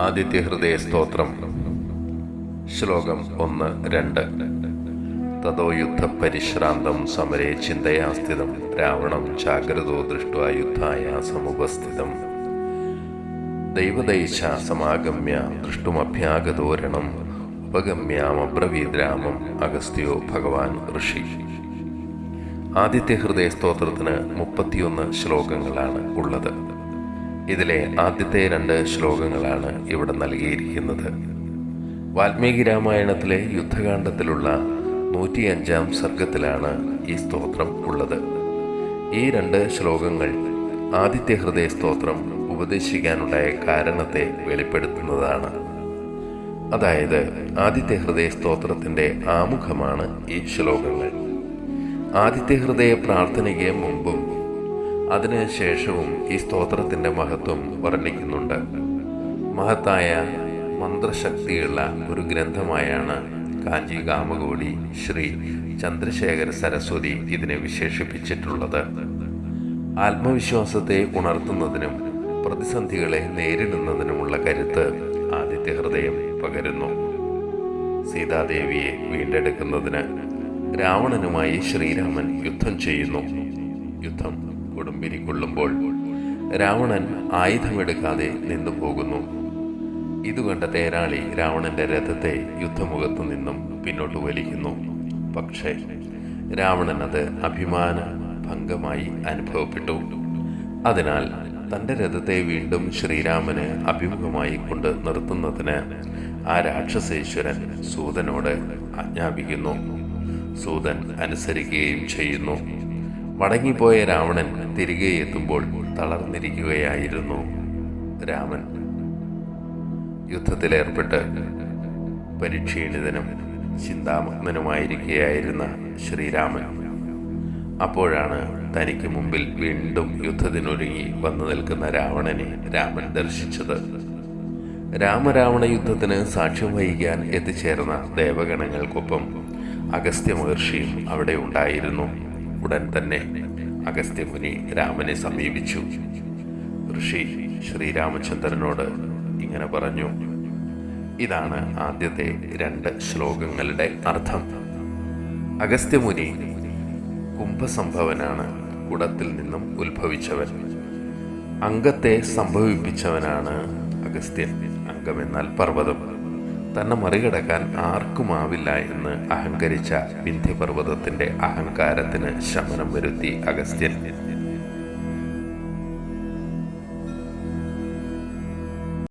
ആദിത്യ ഹൃദയ സ്തോത്രം ശ്ലോകം ഒന്ന് രണ്ട്. തതോ യുദ്ധ പരിശ്രാന്തം സമരേ ചിന്തയാസ്ഥിതം. രാവണം ജാഗ്രതോ ദൃഷ്ട യുദ്ധായ സമുപസ്ഥിതം ദൈവദൈശ സമാഗമ്യ ദൃഷ്ടുമഭ്യാഗതോരണം. ഉപഗമ്യാമബ്രവീദ്രാമം അഗസ്ത്യോ ഭഗവാൻ ഋഷി. ആദിത്യ ഹൃദയ സ്തോത്രത്തിന് മുപ്പത്തിയൊന്ന് ശ്ലോകങ്ങളാണ് ഉള്ളത്. ഇതിലെ ആദ്യത്തെ രണ്ട് ശ്ലോകങ്ങളാണ് ഇവിടെ നൽകിയിരിക്കുന്നത്. വാൽമീകി രാമായണത്തിലെ യുദ്ധകാന്ഡത്തിലുള്ള നൂറ്റിയഞ്ചാം സർഗത്തിലാണ് ഈ സ്തോത്രം ഉള്ളത്. ഈ രണ്ട് ശ്ലോകങ്ങൾ ആദിത്യ ഹൃദയ സ്തോത്രം ഉപദേശിക്കാനുണ്ടായ കാരണത്തെ വെളിപ്പെടുത്തുന്നതാണ്. അതായത് ആദിത്യ ഹൃദയ സ്തോത്രത്തിന്റെ ആമുഖമാണ് ഈ ശ്ലോകങ്ങൾ. ആദിത്യ ഹൃദയ പ്രാർത്ഥനയ്ക്ക് മുമ്പും അതിന് ശേഷവും ഈ സ്തോത്രത്തിന്റെ മഹത്വം വർണിക്കുന്നുണ്ട്. മഹത്തായ മന്ത്രശക്തിയുള്ള ഒരു ഗ്രന്ഥമായാണ് കാഞ്ചി കാമകോടി ശ്രീ ചന്ദ്രശേഖര സരസ്വതി ഇതിനെ വിശേഷിപ്പിച്ചിട്ടുള്ളത്. ആത്മവിശ്വാസത്തെ ഉണർത്തുന്നതിനും പ്രതിസന്ധികളെ നേരിടുന്നതിനുമുള്ള കരുത്ത് ആദിത്യ ഹൃദയം പകരുന്നു. സീതാദേവിയെ വീണ്ടെടുക്കുന്നതിന് രാവണനുമായി ശ്രീരാമൻ യുദ്ധം ചെയ്യുന്നു. യുദ്ധം കൊടുമ്പിരി കൊള്ളുമ്പോൾ രാവണൻ ആയുധമെടുക്കാതെ നിന്നു പോകുന്നു ഇതുകണ്ട തേരാളി രാവണന്റെ രഥത്തെ യുദ്ധമുഖത്തു നിന്നും പിന്നോട്ട് വലിക്കുന്നു. പക്ഷേ രാവണൻ അത് അഭിമാന ഭംഗമായി അനുഭവപ്പെട്ടു. അതിനാൽ തന്റെ രഥത്തെ വീണ്ടും ശ്രീരാമന് അഭിമുഖമായി കൊണ്ട് നിർത്തുന്നതിന് ആ രാക്ഷസേശ്വരൻ സൂതനോട് ആജ്ഞാപിക്കുന്നു. സൂതൻ അനുസരിക്കുകയും ചെയ്യുന്നു. മടങ്ങിപ്പോയ രാവണൻ തിരികെ എത്തുമ്പോൾ തളർന്നിരിക്കുകയായിരുന്നു രാമൻ. യുദ്ധത്തിലേർപ്പെട്ട് പരിക്ഷീണിതനും ചിന്താമഗ്നനുമായിരിക്കുകയായിരുന്ന ശ്രീരാമൻ. അപ്പോഴാണ് തനിക്ക് മുമ്പിൽ വീണ്ടും യുദ്ധത്തിനൊരുങ്ങി വന്നു നിൽക്കുന്ന രാവണനെ രാമൻ ദർശിച്ചത്. രാമരാവണ യുദ്ധത്തിന് സാക്ഷ്യം വഹിക്കാൻ എത്തിച്ചേർന്ന ദേവഗണങ്ങൾക്കൊപ്പം അഗസ്ത്യ മഹർഷിയും അവിടെ ഉണ്ടായിരുന്നു. ഉടൻ തന്നെ അഗസ്ത്യമുനി രാമനെ സമീപിച്ചു. ഋഷി ശ്രീരാമചന്ദ്രനോട് ഇങ്ങനെ പറഞ്ഞു ഇതാണ് ആദ്യത്തെ രണ്ട് ശ്ലോകങ്ങളുടെ അർത്ഥം. അഗസ്ത്യമുനി കുംഭസംഭവനാണ് കുടത്തിൽ നിന്നും ഉത്ഭവിച്ചവൻ. അംഗത്തെ സംഭവിപ്പിച്ചവനാണ് അഗസ്ത്യൻ അംഗമെന്നാൽ പർവതം. തന്നെ മറികടക്കാൻ ആർക്കുമാവില്ല എന്ന് അഹങ്കരിച്ച വിന്ധ്യപർവതത്തിന്റെ അഹങ്കാരത്തിന് ശമനം വരുത്തി അഗസ്ത്യൻ.